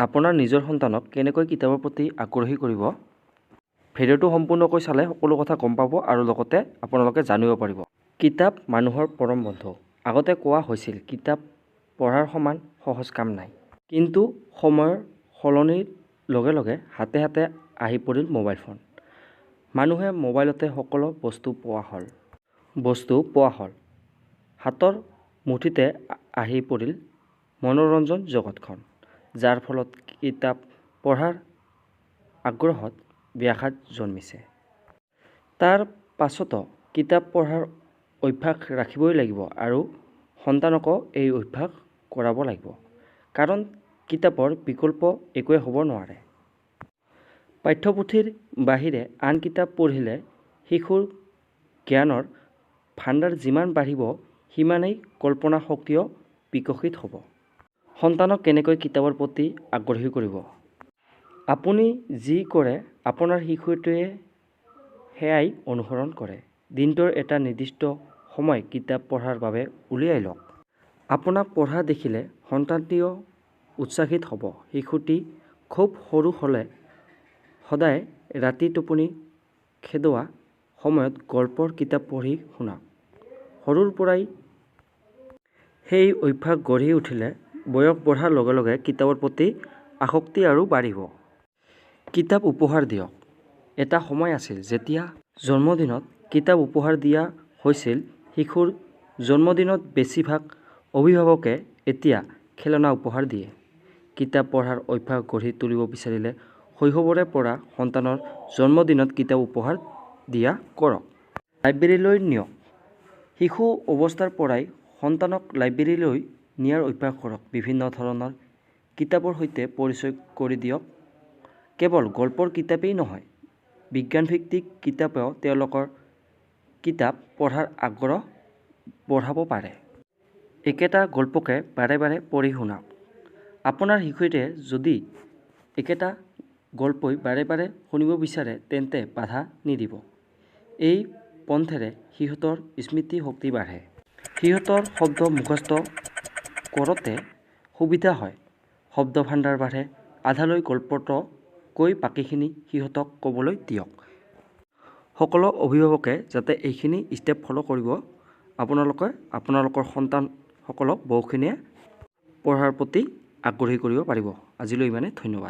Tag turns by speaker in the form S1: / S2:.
S1: আপোনাৰ নিজৰ সন্তানক কেনেকৈ কিতাপৰ প্ৰতি আগ্ৰহী কৰিব? ভিডিঅ'টো সম্পূৰ্ণকৈ চালে সকলো কথা গম পাব আৰু লগতে আপোনালোকে জানিব পাৰিব। কিতাপ মানুহৰ পৰম বন্ধু। আগতে কোৱা হৈছিল কিতাপ পঢ়াৰ সমান সহজ কাম নাই। কিন্তু সময়ৰ সলনিৰ লগে লগে হাতে হাতে আহি পৰিল মোবাইল ফোন। মানুহে মোবাইলতে সকলো বস্তু পোৱা হ'ল। বস্তু পোৱা হ'ল। হাতৰ মুঠিতে আহি পৰিল মনোৰঞ্জন জগতখন। যাৰ ফলত কিতাপ পঢ়াৰ আগ্ৰহত ব্যাঘাত জন্মিছে। তাৰ পাছতো কিতাপ পঢ়াৰ অভ্যাস ৰাখিবই লাগিব আৰু সন্তানকো এই অভ্যাস কৰাব লাগিব। কাৰণ কিতাপৰ বিকল্প একোৱে হ'ব নোৱাৰে। পাঠ্যপুথিৰ বাহিৰে আন কিতাপ পঢ়িলে শিশুৰ জ্ঞানৰ ভাণ্ডাৰ যিমান বাঢ়িব সিমানেই কল্পনা শক্তিও বিকশিত হ'ব। সন্তানক কেনেকৈ কিতাপৰ প্ৰতি আগ্ৰহী কৰিব? আপুনি যি কৰে আপোনাৰ শিশুটোৱে সেয়াই অনুসৰণ কৰে। দিনটোৰ এটা নিৰ্দিষ্ট সময় কিতাপ পঢ়াৰ বাবে উলিয়াই লওক। আপোনাক পঢ়া দেখিলে সন্তানটিও উৎসাহিত হ'ব। শিশুটি খুব সৰু হ'লে সদায় ৰাতি টোপনি খেদোৱা সময়ত গল্পৰ কিতাপ পঢ়ি শুনাওক সৰুৰ পৰাই সেই অভ্যাস গঢ়ি উঠিলে বয়স বঢ়াৰ লগে লগে কিতাপৰ প্ৰতি আসক্তি আৰু বাঢ়িব। কিতাপ উপহাৰ দিয়ক। এটা সময় আছিল যেতিয়া জন্মদিনত কিতাপ উপহাৰ দিয়া হৈছিল শিশুৰ জন্মদিনত বেছিভাগ অভিভাৱকে এতিয়া খেলনা উপহাৰ দিয়ে। কিতাপ পঢ়াৰ অভ্যাস গঢ়ি তুলিব বিচাৰিলে শৈশৱৰে পৰা সন্তানৰ জন্মদিনত কিতাপ উপহাৰ দিয়া কৰক। লাইব্ৰেৰীলৈ নিয়ক। শিশু অৱস্থাৰ পৰাই সন্তানক লাইব্ৰেৰীলৈ নিয়াৰ অভ্যাস কৰক। বিভিন্ন ধৰণৰ কিতাপৰ সৈতে পৰিচয় কৰি দিয়ক। কেৱল গল্পৰ কিতাপেই নহয় বিজ্ঞানভিত্তিক কিতাপেও তেওঁলোকৰ কিতাপ পঢ়াৰ আগ্ৰহ বঢ়াব পাৰে। একেটা গল্পকে বাৰে বাৰে পঢ়ি শুনাওক। আপোনাৰ শিশুটিয়ে যদি একেটা গল্পই বাৰে বাৰে শুনিব বিচাৰে তেন্তে বাধা নিদিব। এই পন্থেৰে সিহঁতৰ স্মৃতি শক্তি বাঢ়ে। সিহঁতৰ শব্দ মুখস্থ কৰোঁতে সুবিধা হয়। শব্দ ভাণ্ডাৰ বাঢ়ে। আধালৈ গল্পটো কৈ বাকীখিনি সিহঁতক ক'বলৈ দিয়ক। সকলো অভিভাৱকে যাতে এইখিনি ষ্টেপ ফ'ল' কৰিব। আপোনালোকে আপোনালোকৰ সন্তানসকলক বহুখিনিয়ে পঢ়াৰ প্ৰতি আগ্ৰহী কৰিব পাৰিব। আজিলৈ ইমানেই। ধন্যবাদ।